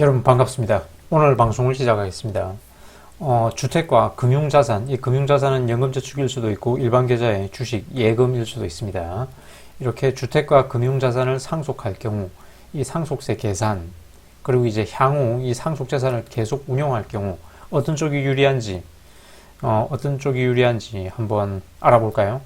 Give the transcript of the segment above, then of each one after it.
여러분 반갑습니다. 오늘 방송을 시작하겠습니다. 어, 주택과 금융자산, 이 금융자산은 연금저축일 수도 있고 일반 계좌의 주식, 예금일 수도 있습니다. 이렇게 주택과 금융자산을 상속할 경우 이 상속세 계산 그리고 이제 향후 이 상속재산을 계속 운용할 경우 어떤 쪽이 유리한지 어, 어떤 쪽이 유리한지 한번 알아볼까요?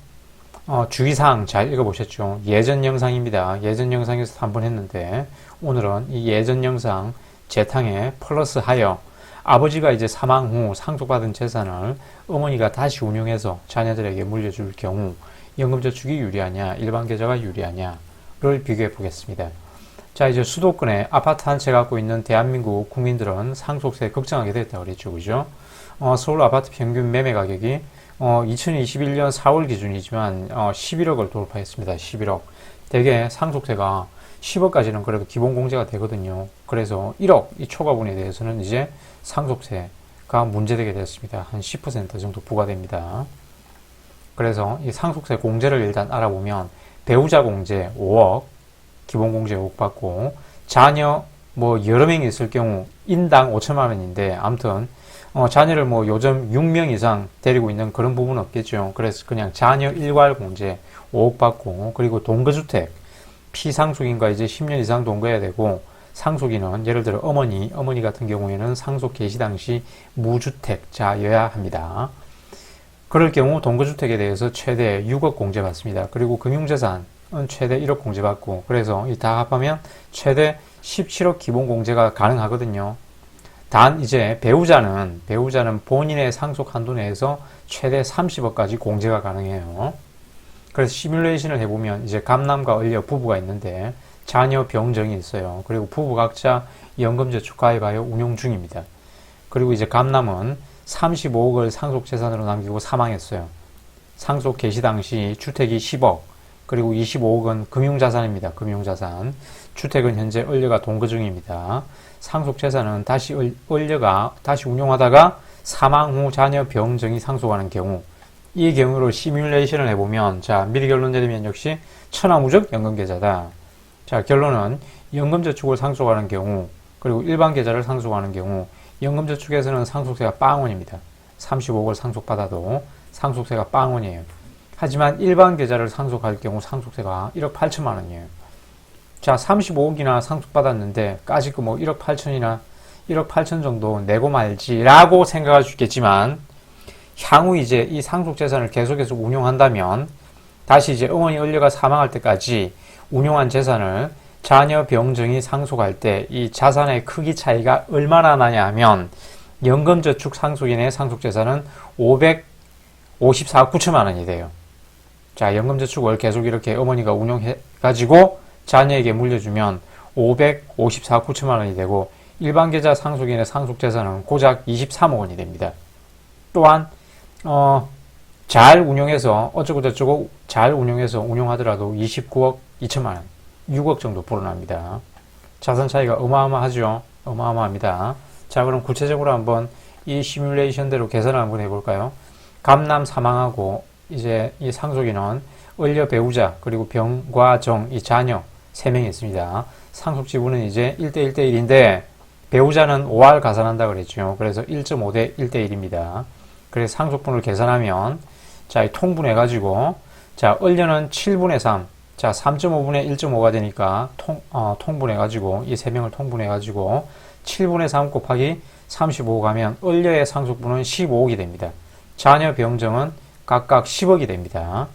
어, 주의사항 잘 읽어보셨죠? 예전 영상입니다. 예전 영상에서 한번 했는데 오늘은 이 예전 영상 재탕에 플러스 하여 아버지가 이제 사망 후 상속받은 재산을 어머니가 다시 운용해서 자녀들에게 물려줄 경우 연금저축이 유리하냐 일반 계좌가 유리하냐를 비교해 보겠습니다. 자 이제 수도권에 아파트 한 채 갖고 있는 대한민국 국민들은 상속세 걱정하게 됐다고 그랬죠 그죠? 어, 서울 아파트 평균 매매 가격이 어, 2021년 4월 기준이지만 어, 11억을 돌파했습니다. 11억. 대개 상속세가 10억까지는 그래도 기본 공제가 되거든요. 그래서 1억 이 초과분에 대해서는 이제 상속세가 문제되게 되었습니다. 한 10% 정도 부과됩니다. 그래서 이 상속세 공제를 일단 알아보면 배우자 공제 5억, 기본 공제 5억 받고 자녀 뭐 여러 명이 있을 경우 인당 5천만 원인데 아무튼 어, 자녀를 뭐 요즘 6명 이상 데리고 있는 그런 부분은 없겠죠. 그래서 그냥 자녀 일괄 공제 5억 받고 그리고 동거주택 피상속인과 이제 10년 이상 동거해야 되고 상속인은 예를 들어 어머니, 어머니 같은 경우에는 상속 개시 당시 무주택자여야 합니다. 그럴 경우 동거주택에 대해서 최대 6억 공제받습니다. 그리고 금융재산은 최대 1억 공제받고 그래서 이 다 합하면 최대 17억 기본 공제가 가능하거든요. 단 이제 배우자는 배우자는 본인의 상속 한도 내에서 최대 30억까지 공제가 가능해요. 그래서 시뮬레이션을 해보면 이제 감남과 을려 부부가 있는데 자녀 병정이 있어요. 그리고 부부 각자 연금저축 가입하여 운용 중입니다. 그리고 이제 감남은 35억을 상속 재산으로 남기고 사망했어요. 상속 개시 당시 주택이 10억, 그리고 25억은 금융자산입니다. 금융자산. 주택은 현재 을려가 동거 중입니다. 상속 재산은 다시 을려가 다시 운용하다가 사망 후 자녀 병정이 상속하는 경우 이 경우로 시뮬레이션을 해보면 자 미리 결론 내리면 역시 천하무적 연금계좌다. 자 결론은 연금저축을 상속하는 경우 그리고 일반 계좌를 상속하는 경우 연금저축에서는 상속세가 빵원입니다. 35억을 상속받아도 상속세가 빵원이에요. 하지만 일반 계좌를 상속할 경우 상속세가 1억 8천만 원이에요. 자, 35억이나 상속받았는데 까짓 거 뭐 1억 8천이나 1억 8천 정도 내고 말지라고 생각할 수 있겠지만 향후 이제 이 상속 재산을 계속해서 운용한다면 다시 이제 어머니 을려가 사망할 때까지 운용한 재산을 자녀 병정이 상속할 때 이 자산의 크기 차이가 얼마나 나냐 하면 연금 저축 상속인의 상속 재산은 554억 9천만 원이 돼요. 자, 연금 저축을 계속 이렇게 어머니가 운용해 가지고 자녀에게 물려주면 554억 9천만 원이 되고 일반 계좌 상속인의 상속 재산은 고작 23억 원이 됩니다. 또한 어, 잘 운용해서 어쩌고 저쩌고 잘 운용해서 운용하더라도 29억 2천만 원, 6억 정도 불어납니다. 자산 차이가 어마어마하죠. 어마어마합니다. 자, 그럼 구체적으로 한번 이 시뮬레이션대로 계산을 한번 해볼까요? 감남 사망하고 이제 이 상속인은 을려 배우자 그리고 병과 정 이 자녀 3명이 있습니다. 상속 지분은 이제 1대 1대 1인데 배우자는 5할 가산한다 그랬죠. 그래서 1.5대 1대 1입니다. 그래서 상속분을 계산하면 자, 통분해 가지고 자, 을려는 7분의 3. 자, 3.5분의 1.5가 되니까 통, 어, 통분해 가지고 이 세 명을 통분해 가지고 7분의 3 곱하기 35 가면 을려의 상속분은 15억이 됩니다. 자녀 병정은 각각 10억이 됩니다.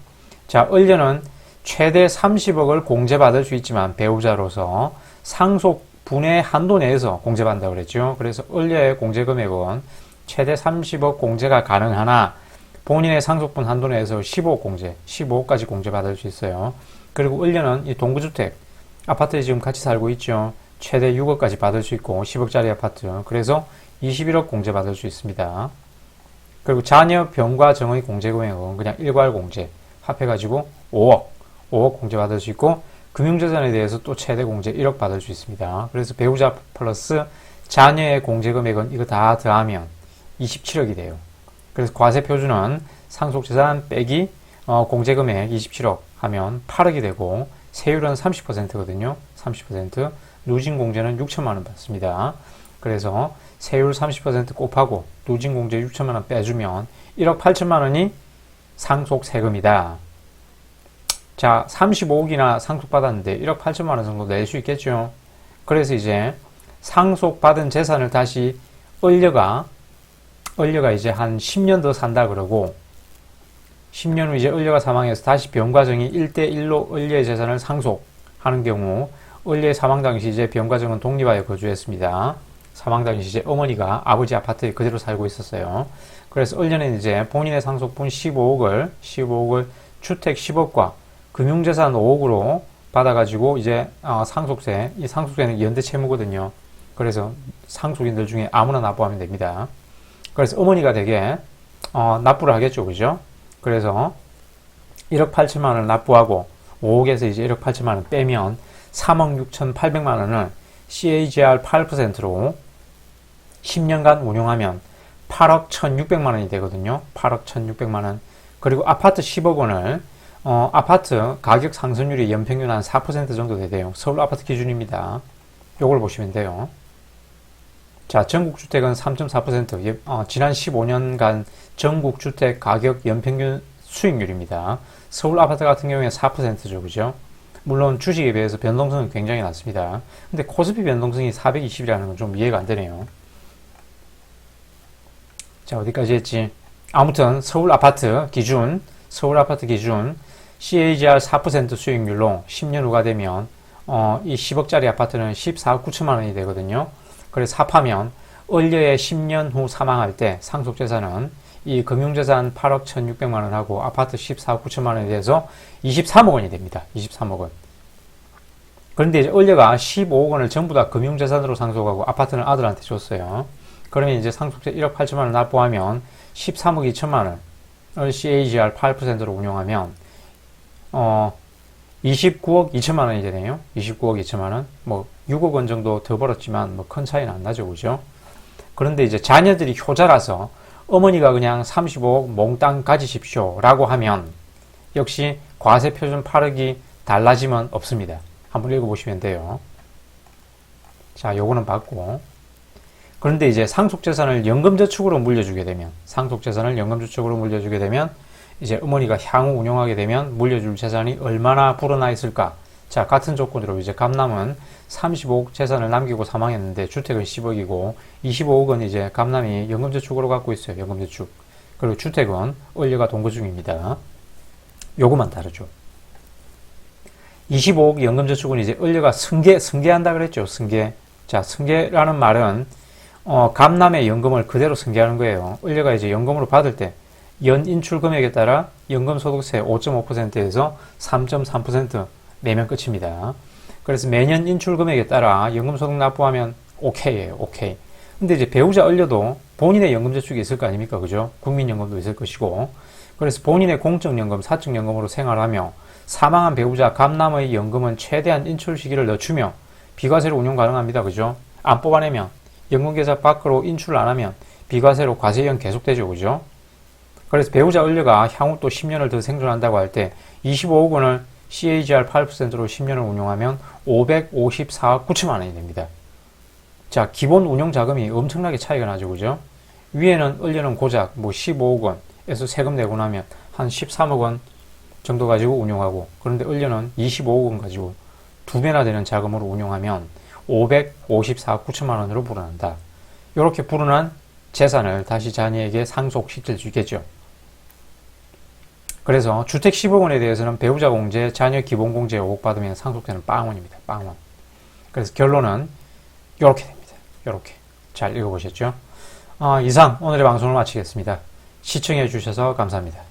자, 을려는 최대 30억을 공제받을 수 있지만 배우자로서 상속 분의 한도 내에서 공제받는다고 그랬죠. 그래서 을려의 공제 금액은 최대 30억 공제가 가능하나 본인의 상속분 한도 내에서 15억 공제, 15억까지 공제받을 수 있어요. 그리고 을려는 이 동구주택, 아파트에 지금 같이 살고 있죠. 최대 6억까지 받을 수 있고 10억짜리 아파트. 그래서 21억 공제받을 수 있습니다. 그리고 자녀 병과 정의 공제 금액은 그냥 일괄 공제 합해가지고 5억, 5억 공제 받을 수 있고 금융자산에 대해서 또 최대 공제 1억 받을 수 있습니다. 그래서 배우자 플러스 자녀의 공제 금액은 이거 다 더하면 27억이 돼요. 그래서 과세 표준은 상속재산 빼기 어, 공제금액 27억 하면 8억이 되고 세율은 30%거든요. 30% 누진공제는 6천만 원 받습니다. 그래서 세율 30% 곱하고 누진공제 6천만 원 빼주면 1억 8천만 원이 상속 세금이다. 자, 35억이나 상속받았는데 1억 8천만 원 정도 낼 수 있겠죠. 그래서 이제 상속받은 재산을 다시 을려가 을려가 이제 한 10년 더 산다 그러고 10년 후 이제 을려가 사망해서 다시 변과정이 1대1로 을려의 재산을 상속하는 경우 을려의 사망 당시 이제 변과정은 독립하여 거주했습니다. 사망 당시 이제 어머니가 아버지 아파트에 그대로 살고 있었어요. 그래서 을려는 이제 본인의 상속분 15억을 15억을 주택 10억과 금융재산 5억으로 받아가지고 이제 어, 상속세 이 상속세는 연대 채무거든요. 그래서 상속인들 중에 아무나 납부하면 됩니다. 그래서 어머니가 되게 어, 납부를 하겠죠, 그죠? 그래서 1억 8천만 원을 납부하고 5억에서 이제 1억 8천만 원 빼면 3억 6천 8백만 원을 CAGR 8%로 10년간 운용하면 8억 1,600만 원이 되거든요. 8억 1,600만 원. 그리고 아파트 10억 원을 어, 아파트 가격 상승률이 연평균 한 4% 정도 되대요. 서울 아파트 기준입니다. 요걸 보시면 돼요. 자, 전국 주택은 3.4%, 어, 지난 15년간 전국 주택 가격 연평균 수익률입니다. 서울 아파트 같은 경우에 4%죠, 그죠? 물론 주식에 비해서 변동성은 굉장히 낮습니다. 근데 코스피 변동성이 420이라는 건 좀 이해가 안 되네요. 자, 어디까지 했지? 아무튼 서울 아파트 기준, 서울 아파트 기준 CAGR 4% 수익률로 10년 후가 되면 어, 이 10억짜리 아파트는 14억 9천만 원이 되거든요. 그래서 합하면 을려의 10년 후 사망할 때 상속재산은 이 금융재산 8억 1,600만 원하고 아파트 14억 9천만 원에 대해서 23억 원이 됩니다. 23억 원. 그런데 이제 을려가 15억 원을 전부 다 금융재산으로 상속하고 아파트는 아들한테 줬어요. 그러면 이제 상속세 1억 8천만 원 납부하면 13억 2천만 원을 CAGR 8%로 운용하면 어 29억 2천만 원이 되네요. 29억 2천만 원. 뭐 6억 원 정도 더 벌었지만 뭐 큰 차이는 안 나죠. 그죠? 그런데 이제 자녀들이 효자라서 어머니가 그냥 35억 몽땅 가지십시오. 라고 하면 역시 과세 표준 8억이 달라짐은 없습니다. 한번 읽어보시면 돼요. 자, 요거는 받고. 그런데 이제 상속재산을 연금저축으로 물려주게 되면, 상속재산을 연금저축으로 물려주게 되면, 이제 어머니가 향후 운용하게 되면 물려줄 재산이 얼마나 불어나 있을까? 자, 같은 조건으로 이제 감남은 35억 재산을 남기고 사망했는데 주택은 10억이고 25억은 이제 감남이 연금저축으로 갖고 있어요. 연금저축. 그리고 주택은 을려가 동거 중입니다. 요거만 다르죠. 25억 연금저축은 이제 을려가 승계, 승계한다 그랬죠. 승계. 자, 승계라는 말은 어, 감남의 연금을 그대로 승계하는 거예요. 을려가 이제 연금으로 받을 때 연 인출 금액에 따라 연금소득세 5.5%에서 3.3% 내면 끝입니다. 그래서 매년 인출 금액에 따라 연금소득 납부하면 오케이예요. 오케이. 근데 이제 배우자 을려도 본인의 연금저축이 있을 거 아닙니까? 그죠? 국민연금도 있을 것이고. 그래서 본인의 공적연금, 사적연금으로 생활하며 사망한 배우자 감남의 연금은 최대한 인출 시기를 늦추며 비과세로 운용 가능합니다. 그죠? 안 뽑아내면 연금계좌 밖으로 인출을 안 하면 비과세로 과세형 계속되죠. 그죠? 그래서 배우자 을려가 향후 또 10년을 더 생존한다고 할 때 25억 원을 CAGR 8%로 10년을 운용하면 554억 9천만 원이 됩니다. 자, 기본 운용 자금이 엄청나게 차이가 나죠. 그죠? 위에는 을려는 고작 뭐 15억 원에서 세금 내고 나면 한 13억 원 정도 가지고 운용하고 그런데 을려는 25억 원 가지고 두 배나 되는 자금으로 운용하면 554억 9천만 원으로 불어난다. 이렇게 불어난 재산을 다시 자녀에게 상속시킬 수 있겠죠. 그래서 주택 10억 원에 대해서는 배우자 공제, 자녀 기본 공제 5억 받으면 상속세는 빵원입니다. 빵원. 그래서 결론은 이렇게 됩니다. 이렇게. 잘 읽어보셨죠? 어, 이상 오늘의 방송을 마치겠습니다. 시청해 주셔서 감사합니다.